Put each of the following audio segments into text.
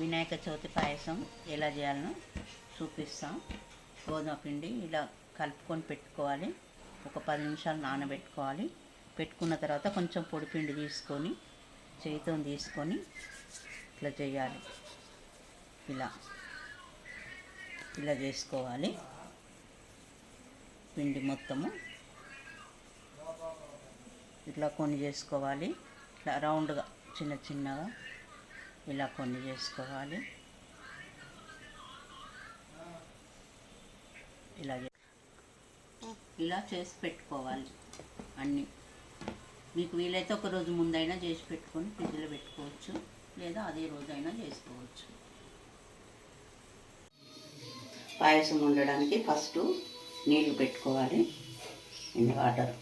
వినాయక చవితి పాయసం ఎలా చేయాలనో చూపిస్తాం. గోధుమ పిండి ఇలా కలుపుకొని పెట్టుకోవాలి. ఒక పది నిమిషాలు నానబెట్టుకోవాలి. పెట్టుకున్న తర్వాత కొంచెం పొడి పిండి తీసుకొని చేతితో తీసుకొని ఇట్లా చేయాలి. ఇలా ఇలా చేసుకోవాలి. పిండి మొత్తము ఇట్లా కొన్ని చేసుకోవాలి. ఇట్లా రౌండ్గా చిన్న చిన్నగా. ఇలా కొన్ని చేసుకోవాలి. ఇలా చే- ఇలా చేసి పెట్టుకోవాలి అన్నీ. మీకు వీలైతే ఒక రోజు ముందైనా చేసి పెట్టుకొని ఫ్రిడ్జ్లో పెట్టుకోవచ్చు లేదా అదే రోజైనా చేసుకోవచ్చు. పాయసం వండడానికి ఫస్ట్ నీళ్ళు పెట్టుకోవాలి అండ్ వాటర్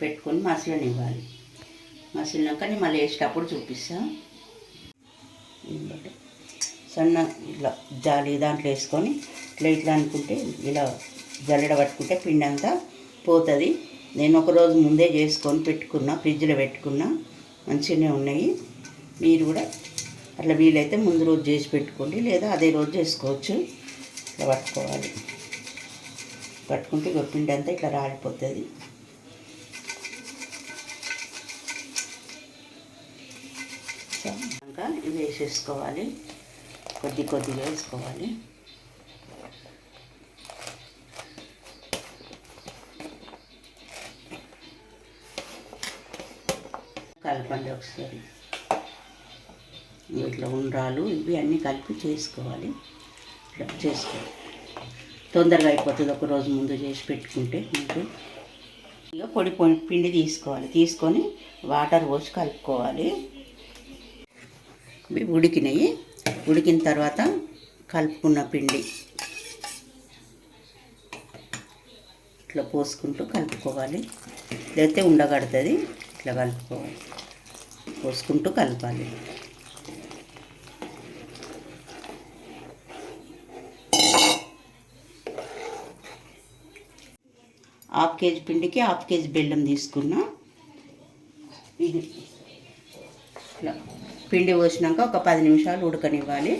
పెట్టుకొని మసలనివ్వాలి. మసిలినాక నేను మళ్ళీ వేసేటప్పుడు చూపిస్తాను సన్న ఇట్లా జాలి దాంట్లో వేసుకొని ఇట్లా ఇట్లా అనుకుంటే ఇలా జల్లెడ పట్టుకుంటే పిండి అంతా పోతుంది. నేను ఒక రోజు ముందే చేసుకొని పెట్టుకున్నా ఫ్రిడ్జ్లో పెట్టుకున్నా మంచిగానే ఉన్నాయి. మీరు కూడా అట్లా వీలైతే ముందు రోజు చేసి పెట్టుకోండి లేదా అదే రోజు చేసుకోవచ్చు. ఇట్లా పట్టుకోవాలి. పట్టుకుంటే పిండి అంతా ఇట్లా రాలిపోతుంది. సో, ఇంకా ఇవి వేసేసుకోవాలి. కొద్ది కొద్దిగా వేసుకోవాలి. కలపండి ఒకసారి. ఇట్లా ఉండ్రాలు ఇవి అన్నీ కలిపి చేసుకోవాలి. ఇట్లా చేసుకోవాలి. తొందరగా అయిపోతుంది. ఒక రోజు ముందు చేసి పెట్టుకుంటే మీకు ఇక పొడి పొడి పిండి తీసుకోవాలి. తీసుకొని వాటర్ పోసి కలుపుకోవాలి. ఇవి ఉడికినాయి. ఉడికిన తర్వాత కలుపుకున్న పిండి. ఇట్లా పోసుకుంటూ కలుపుకోవాలి. లేకపోతే ఉండగడుతుంది ఇట్లా కలుపుకోవాలి. పోసుకుంటూ కలపాలి. హాఫ్ కేజీ పిండికి హాఫ్ కేజీ బెల్లం తీసుకున్నా. ఇది ఇట్లా. పిండి పోసినాక ఒక పది నిమిషాలు ఉడకనివ్వాలి.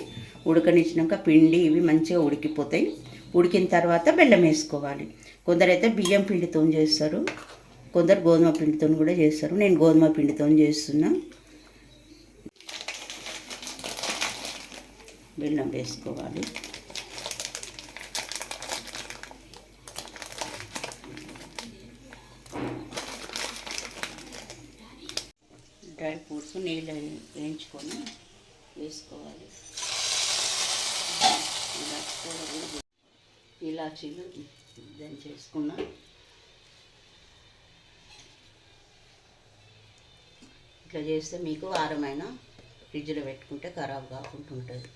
ఉడకనిచ్చినాక పిండి ఇవి మంచిగా ఉడికిపోతాయి. ఉడికిన తర్వాత బెల్లం వేసుకోవాలి. కొందరైతే బియ్యం పిండితో చేస్తారు. కొందరు గోధుమ పిండితో కూడా చేస్తారు. నేను గోధుమ పిండితో చేస్తున్నా. బెల్లం వేసుకోవాలి. డ్రై ఫ్రూట్స్ నీళ్ళు వేయించుకొని వేసుకోవాలి. ఇలాచీలు దాన్ని చేసుకున్నా. ఇట్లా చేస్తే మీకు వారమైన ఫ్రిడ్జ్లో పెట్టుకుంటే ఖరాబ్ కాకుండా ఉంటుంది